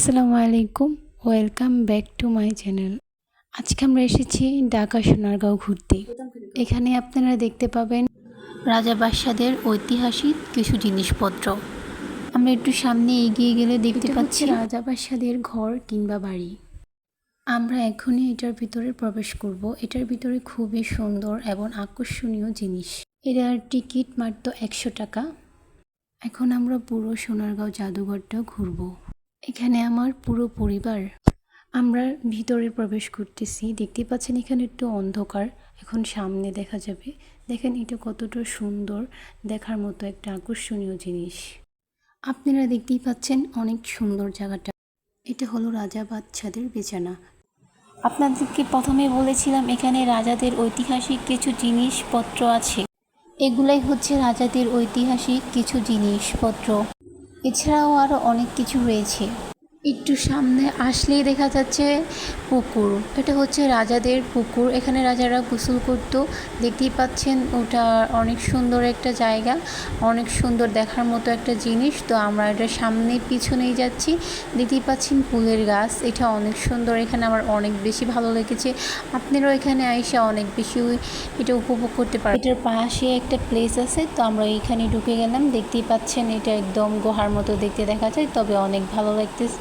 আসসালামু আলাইকুম। Welcome back to my channel আজকে আমরা এসেছি ঢাকা সোনারগাঁও ঘুরতে। এখানে আপনারা দেখতে পাবেন রাজা বাদশাদের ঐতিহাসিক কিছু জিনিসপত্র। আমরা একটু সামনে এগিয়ে গেলে দেখতে পাচ্ছি রাজা বাদশাদের ঘর কিংবা বাড়ি। আমরা এখনই এটার ভিতরে প্রবেশ করব। এটার ভিতরে খুবই সুন্দর এবং আকর্ষণীয় জিনিস। এটার টিকিট মাত্র একশো টাকা। এখন আমরা পুরো সোনারগাঁও জাদুঘরটা ঘুরবো। এখানে আমার পুরো পরিবার। আমরা ভিতরে প্রবেশ করতেছি। দেখতে পাচ্ছেন এখানে একটু অন্ধকার। এখন সামনে দেখা যাবে। দেখেন এটা কতটা সুন্দর। দেখার মতো একটা আকর্ষণীয় জিনিস। আপনারা দেখতেই পাচ্ছেন অনেক সুন্দর জায়গাটা। এটা হলো রাজা বাচ্চাদের বিছানা। আপনাদেরকে প্রথমে বলেছিলাম, এখানে রাজাদের ঐতিহাসিক কিছু জিনিসপত্র আছে। এগুলাই হচ্ছে রাজাদের ঐতিহাসিক কিছু জিনিসপত্র। এছাড়াও আরও অনেক কিছু রয়েছে। একটু সামনে আসলেই দেখা যাচ্ছে পুকুর। এটা হচ্ছে রাজাদের পুকুর। এখানে রাজারা গোসল করতো। দেখতেই পাচ্ছেন ওটা অনেক সুন্দর একটা জায়গা, অনেক সুন্দর দেখার মতো একটা জিনিস। তো আমরা এটা সামনে পিছনেই যাচ্ছি। দেখতেই পাচ্ছেন ফুলের গাছ। এটা অনেক সুন্দর। এখানে আমার অনেক বেশি ভালো লেগেছে। আপনারাও এখানে এসে অনেক বেশি এটা উপভোগ করতে পারেন। এটার পাশে একটা প্লেস আছে। তো আমরা এইখানে ঢুকে গেলাম। দেখতেই পাচ্ছেন এটা একদম গুহার মতো দেখতে দেখা যায়। তবে অনেক ভালো লাগতেছে।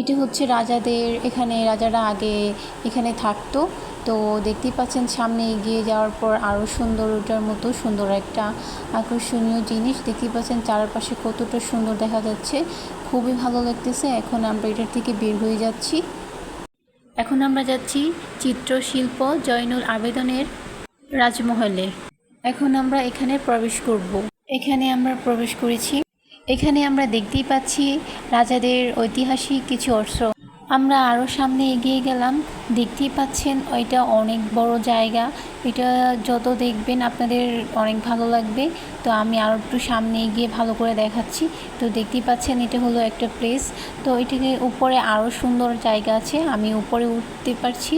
এটি হচ্ছে রাজাদের, এখানে রাজারা আগে এখানে থাকতো। তো দেখতেই পাচ্ছেন সামনে এগিয়ে যাওয়ার পর আরও সুন্দর ওটার মতো সুন্দর একটা আকর্ষণীয় জিনিস। দেখতেই পাচ্ছেন চারপাশে কতটা সুন্দর দেখা যাচ্ছে। খুবই ভালো লাগতেছে। এখন আমরা এটার থেকে বের হয়ে যাচ্ছি। এখন আমরা যাচ্ছি চিত্রশিল্প জয়নুল আবেদনের রাজমহলে। এখন আমরা এখানে প্রবেশ করব। এখানে আমরা প্রবেশ করেছি। এখানে আমরা দেখতেই পাচ্ছি রাজাদের ঐতিহাসিক কিছু অস্ত্র। আমরা আরও সামনে এগিয়ে গেলাম, দেখতেই পাচ্ছেন ওইটা অনেক বড় জায়গা। এটা যত দেখবেন আপনাদের অনেক ভালো লাগবে। তো আমি আরও একটু সামনে এগিয়ে ভালো করে দেখাচ্ছি। তো দেখতেই পাচ্ছেন এটা হলো একটা প্লেস তো এটাকে উপরে আরও সুন্দর জায়গা আছে, আমি উপরে উঠতে পারছি।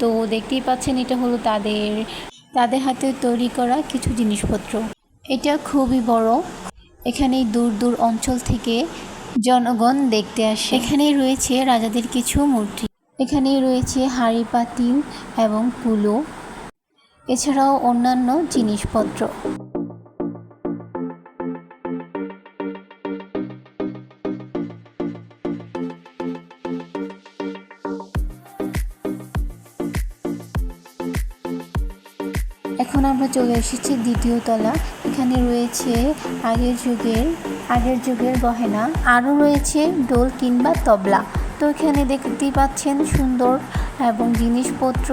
তো দেখতেই পাচ্ছেন এটা হলো তাদের তাদের হাতে তৈরি করা কিছু জিনিসপত্র। এটা খুবই বড় এখানে দূর দূর অঞ্চল থেকে জনগণ দেখতে আসে। এখানেই রয়েছে রাজাদের কিছু মূর্তি। এখানেই রয়েছে হাঁড়ি, পাতিল এবং কুলো। এছাড়াও অন্যান্য জিনিসপত্র। এখন আমরা চলে এসেছি দ্বিতীয় তলা। এখানে রয়েছে আগের যুগের আগের যুগের গহেনা। আরও রয়েছে ডোল কিংবা তবলা। তো এখানে দেখতেই পাচ্ছেন সুন্দর এবং জিনিসপত্র,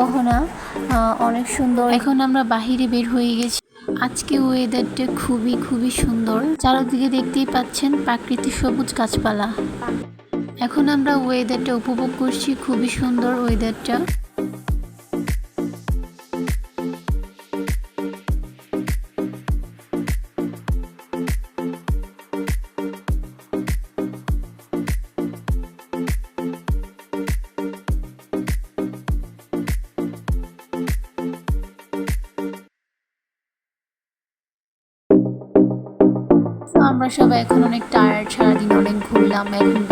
গহনা অনেক সুন্দর। এখন আমরা বাহিরে বের হয়ে গেছি। আজকে ওয়েদারটা খুবই খুবই সুন্দর। চারদিকে দেখতেই পাচ্ছেন প্রাকৃতিক সবুজ গাছপালা। এখন আমরা ওয়েদারটা উপভোগ করছি। খুবই সুন্দর ওয়েদারটা আমরা সবাই এখন অনেক টায়ার্ড সারাদিন অনেক ঘুরলাম এখন